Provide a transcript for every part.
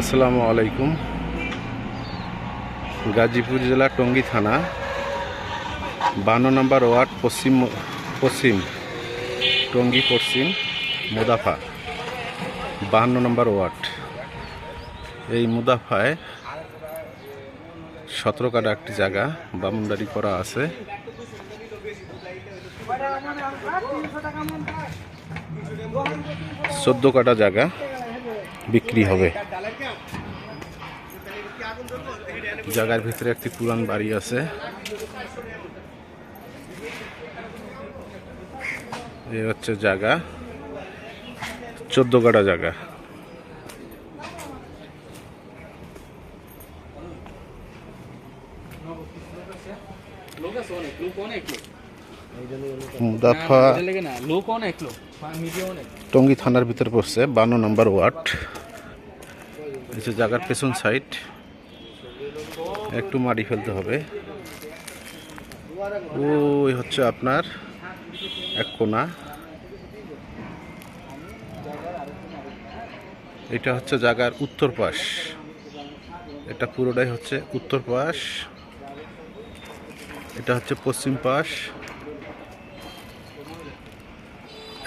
আসসালামু আলাইকুম। গাজীপুর জেলা টঙ্গী থানা, বান্ন নম্বর ওয়ার্ড পশ্চিম পশ্চিম টঙ্গী পশ্চিম মুদাফা বাহান্ন নম্বর ওয়ার্ড। এই মুদাফায় সতেরো কাটা একটি জায়গা বামুন্ডারি করা আছে। চোদ্দ কাটা জায়গা। বিক্রি হবে। জায়গার ভিতরে একটি পুরান বাড়ি আছে। এ হচ্ছে জায়গা। চোদ্দ কাটা জায়গা। লোক আছে, অনেক, লোক অনেক, লোক। মুদাফা টঙ্গী থানার ভিতরে পড়ছে বান্ন নাম্বার ওয়ার্ড। কিছু জায়গার পেছন সাইড। একটু মাটি ফেলতে হবে। ওই হচ্ছে আপনার এক কোনা। এটা হচ্ছে জায়গার উত্তর পাশ। এটা পুরোটাই হচ্ছে উত্তর পাশ। এটা হচ্ছে পশ্চিম পাশ।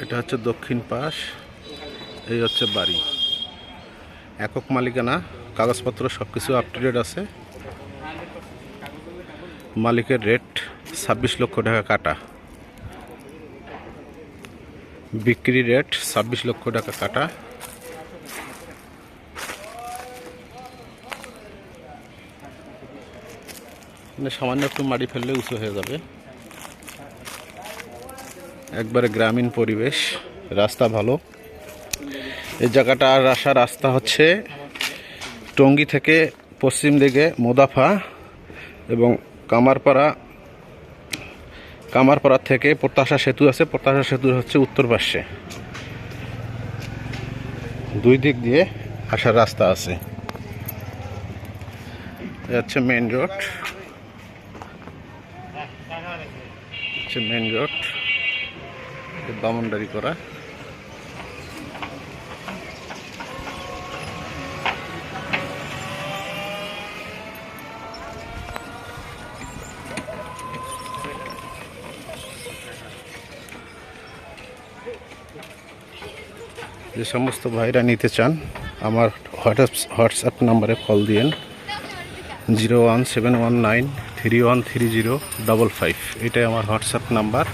এটা হচ্ছে দক্ষিণ পাশ, এই হচ্ছে বাড়ি। একক মালিকানা, কাগজপত্র সব কিছু আপ টু ডেট আছে। মালিকের রেট ছাব্বিশ লক্ষ টাকা কাটা। বিক্রি রেট ছাব্বিশ লক্ষ টাকা কাটা। মানে সামান্য একটু মাটি ফেললে উঁচু হয়ে যাবে। একবারে গ্রামীণ পরিবেশ, রাস্তা ভালো। এই জায়গাটা আর আসার রাস্তা হচ্ছে টঙ্গী থেকে পশ্চিম দিকে মোদাফা এবং কামারপাড়া। কামারপাড়া থেকে প্রত্যাশা সেতু আছে, প্রত্যাশা সেতু হচ্ছে উত্তর পাশে। দুই দিক দিয়ে আসার রাস্তা আছে। হচ্ছে মেন রোড। হচ্ছে মেন রোড। বামনডারি করা। যে সমস্ত ভাইরা নিতে চান, আমার হোয়াটসঅ্যাপ হোয়াটসঅ্যাপ নাম্বারে কল দিয়েন। Zero one seven one nine three one three zero double five. এটাই আমার হোয়াটসঅ্যাপ নাম্বার।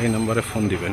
এই নম্বরে ফোন দিবেন।